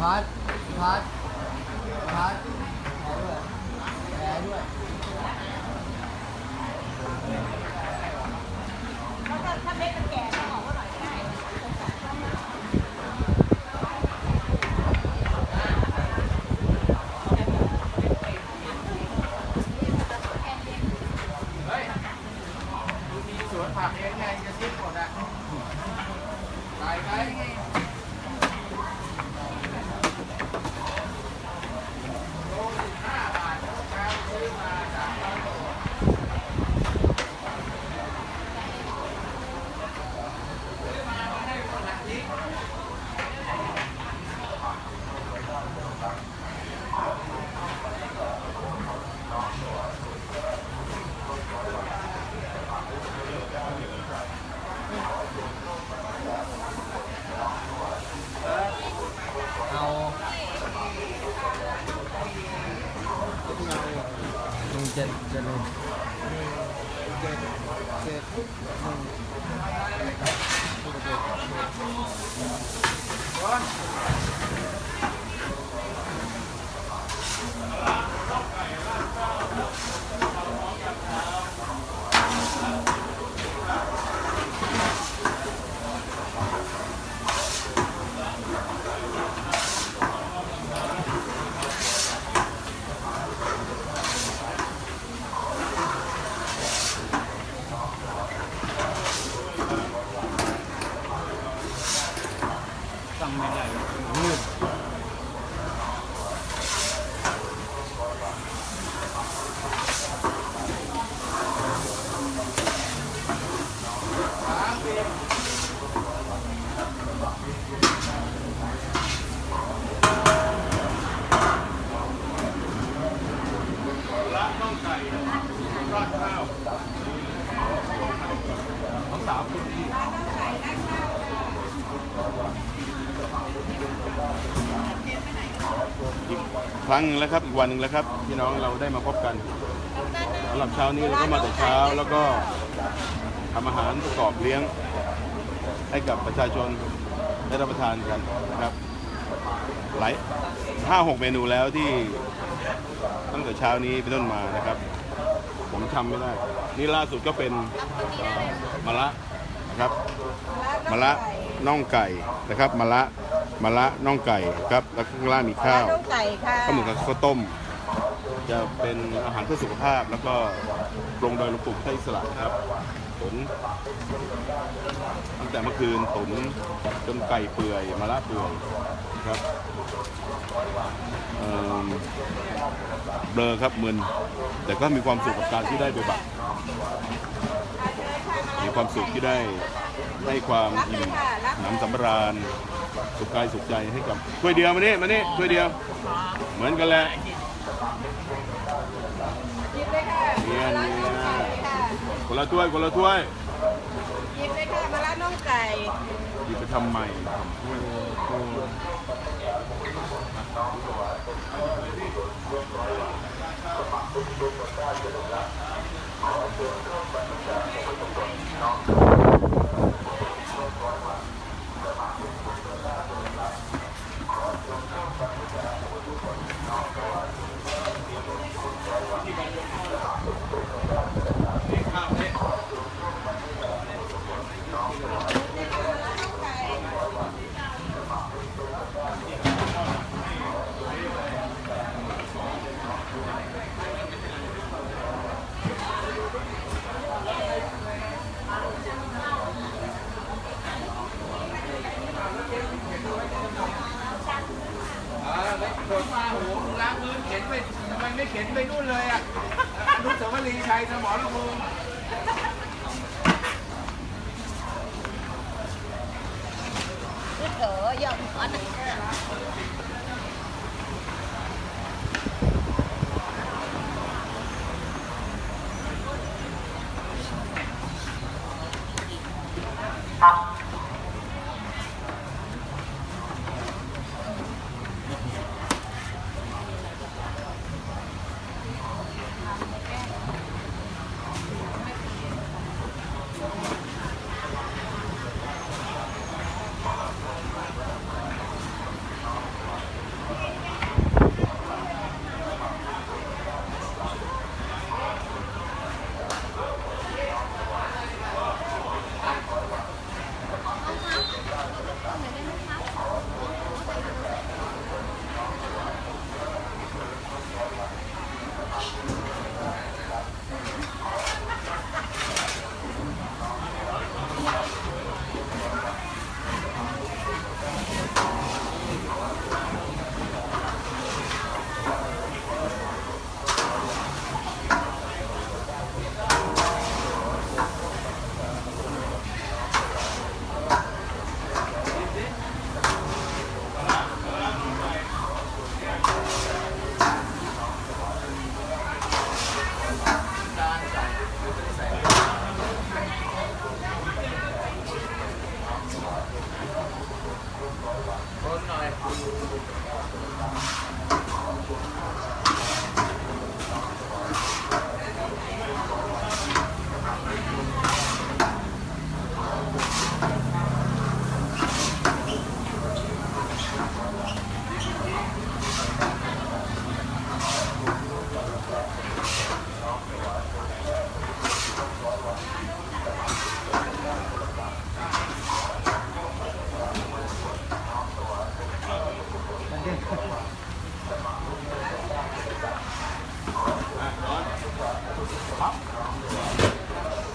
พัดพัดพัดแพ้ด้วยแล้วก็ถ้าเม็ดมันแก่ก็ออกมาหน่อยก็ได้เฮ้ยมีสวนผักเองไงจะซิดหมดอะไปไหมโลสิบห้าบาทแล้วเช้าซื้อมาจากร้านโล เอา หนึ่งเจ็ดเจ็ดหนึ่งเจ็ดเจ็ดหนึ่ง ร้านน้องไก่ราดข้าวทั้งสามคนที่ ครั้งหนึ่งแล้วครับอีกวันหนึ่งแล้วครับพี่น้องเราได้มาพบกันสำหรับเช้านี้เราก็มาแต่เช้าแล้วก็ทำอาหารประกอบเลี้ยง ให้กับประชาชนได้รับประทานกันนะครับหลายห้าหกเมนูแล้วที่ตั้งแต่เช้านี้เป็นต้นมานะครับ ผมทำไม่ได้ นี่ล่าสุดก็เป็นมะละนะครับมะละน่องไก่นะครับมะละ มะละน่องไก่ครับ แล้วข้างล่างมีข้าวต้มไก่ค่ะก็เหมือนกับข้าวต้ม จะเป็นอาหารเพื่อสุขภาพ แล้วก็ปรุงโดยหลวงปู่ไทยสลัดครับตุนตั้งแต่เมื่อคืนตุนจนไก่เปื่อยมะละเปื่อยนะครับเอิ่มเบลอครับมึนแต่ก็มีความสุขกับการที่ได้ไปบัตรมีความสุขที่ได้ให้ความอิ่มหนำสำราญ สุขกายสุขใจให้กับถ้วยเดียวมานี่มานี่ถ้วยเดียว เหมือนกันแหละหยิบเลยค่ะเนี่ยมาละเนี่น่องไก่ยค่ะคนละถ้วยคนละถ้วยหยิบเลยค่ะมาละน่องไก่หยิบไปทำใหม่ทำถ้วย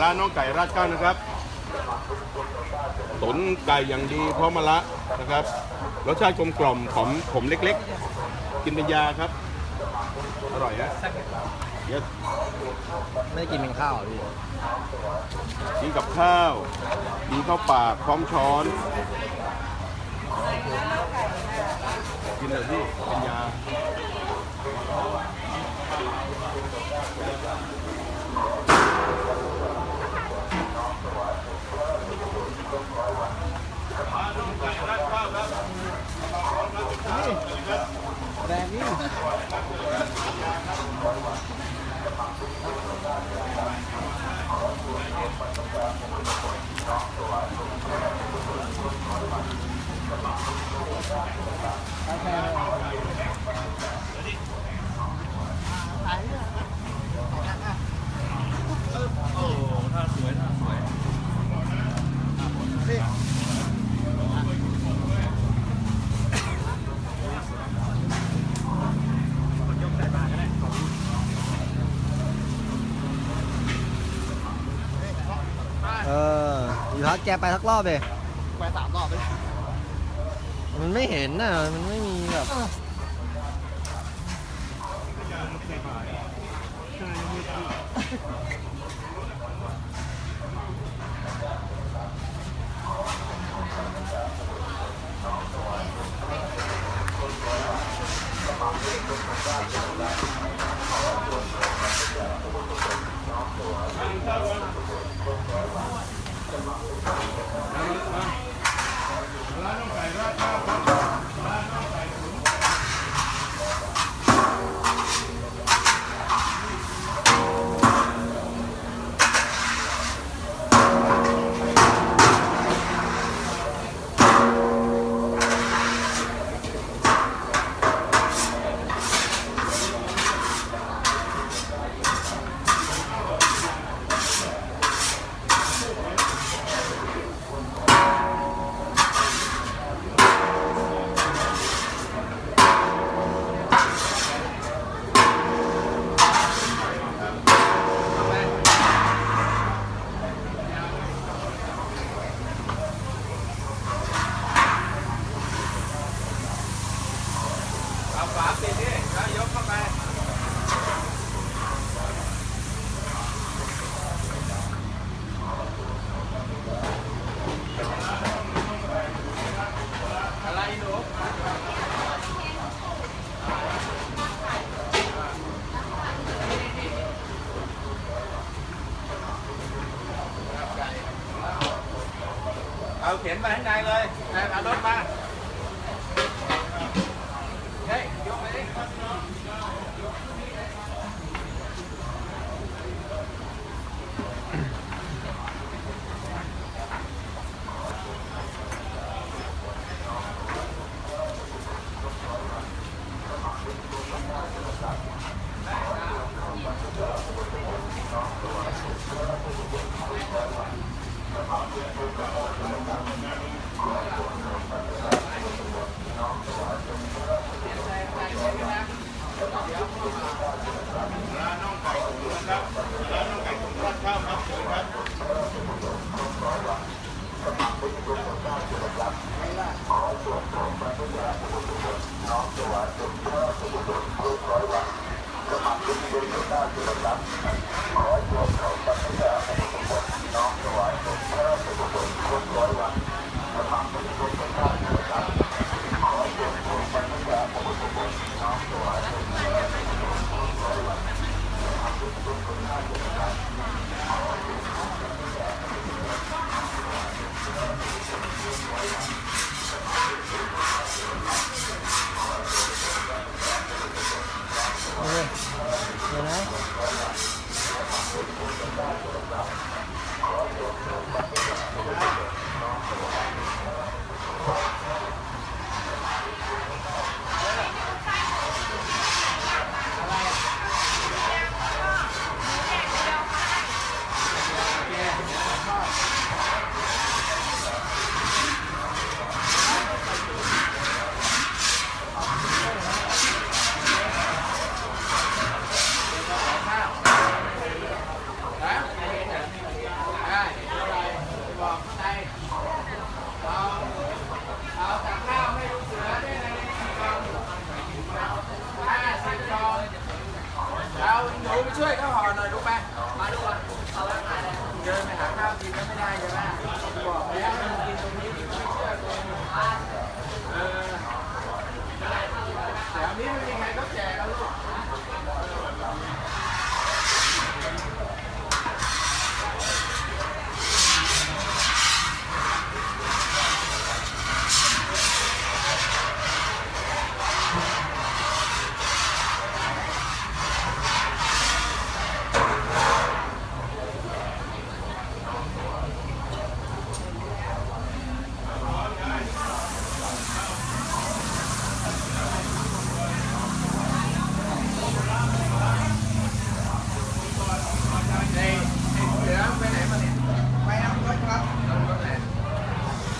น้องไก่ราดข้าวนะครับตุ๋นไก่อย่างดีพร้อมมะระนะครับรสชาติกลมกล่อมผมผมเล็กๆ กินเป็นยาครับ อร่อยฮะเดี๋ยวไม่ได้กินเป็นข้าวเหรอพี่กินกับข้าวกินข้าวปากพร้อมช้อน กินเลยพี่เป็นยา แรงนี่ เอออยู่พั กแกไปสักรอบเลยไปสามรอบเลยมันไม่เห็นน่ะ มันไม่มีแบบ เอาฝาปิดนี่แล้วยกเข้าไป อะไรหนู เอาเข็นไปข้างในเลยเอารถมา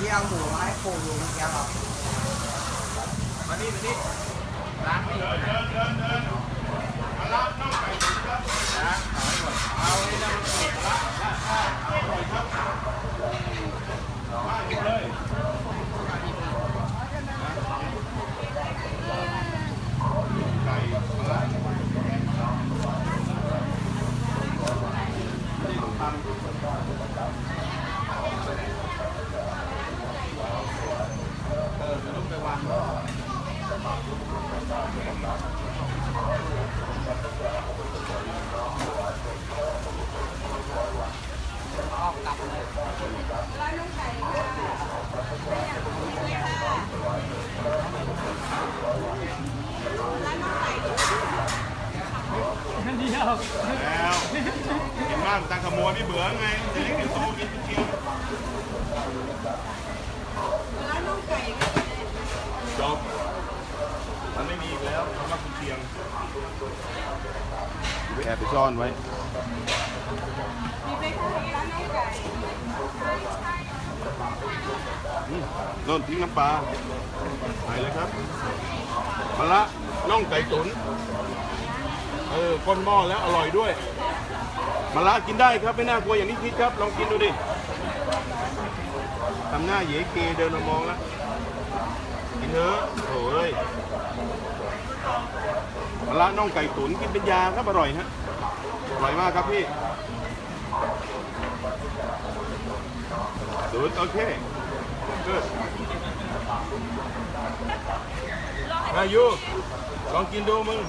ที่เอาหมูมาให้ปูอยู่เมื่อกี้ครับมานี่มานี่ร้านไม่อยู่นะนะเอาให้หมดเอาให้ได้หมดแล้วเห็นว่าตังขโมยไม่เบื่อไงจะเล็กเดี๋ยวโตกินเกียว ร้านน้องไก่ก็ จบมันไม่มีอีกแล้วคำว่าคุณเชียงแอบไปซ่อนไว้มีไปค่ะร้านน้องไก่อืมโน่นทิ้งน้ำปลาไปเลยครับมะละน่องไก่ตุ๋นเออก้นหม้อแล้วอร่อยด้วยมะละกินได้ครับไม่น่ากลัวอย่างที่คิดครับ ลองกินดูดิทำหน้าเหยเกเดินมามองแล้วกินเถอะโถ่เอ้ยมะละ น่องไก่ตุ๋นกินเป็นยาครับอร่อยฮะอร่อยมากครับพี่ดูโอเค Good. อายุลองกินดูมึง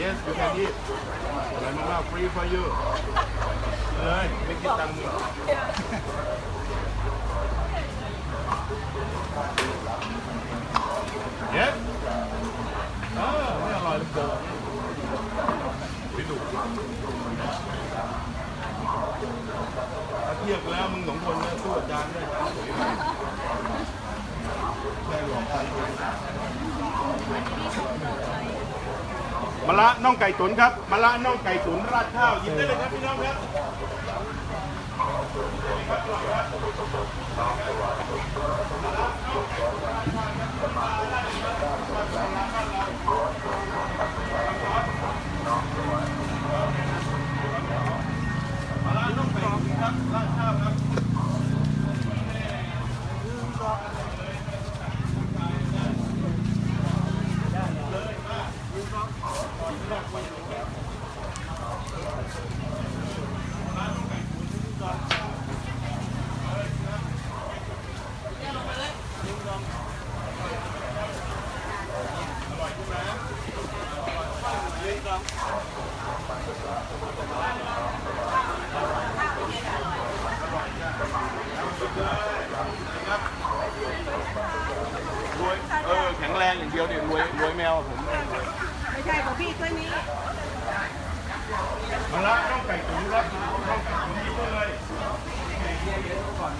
yes you can eat อะไรมากๆ free for you เลยไม่คิดตังค์มึง yes เออไม่อร่อยเลยโกงไม่ดุถ้าเทียบกันแล้วมึงสองคนเนี่ยสู้อาจารย์ได้อาจารย์สวยมากแค่หลอกกันมะละน่องไก่ตุ๋นครับมะละน่องไก่ตุ๋นราดข้าวหยิบได้เลยครับพี่น้องครับมะ รวยเออแข็งแรงอย่างเดียวเนี่ยรวยรวยแมวผมไม่ใช่ของพี่ตัวนี้มาละต้องไก่ตุ๋นครับต้องไก่ตุ๋นที่เลยไก่เยอะๆก่อน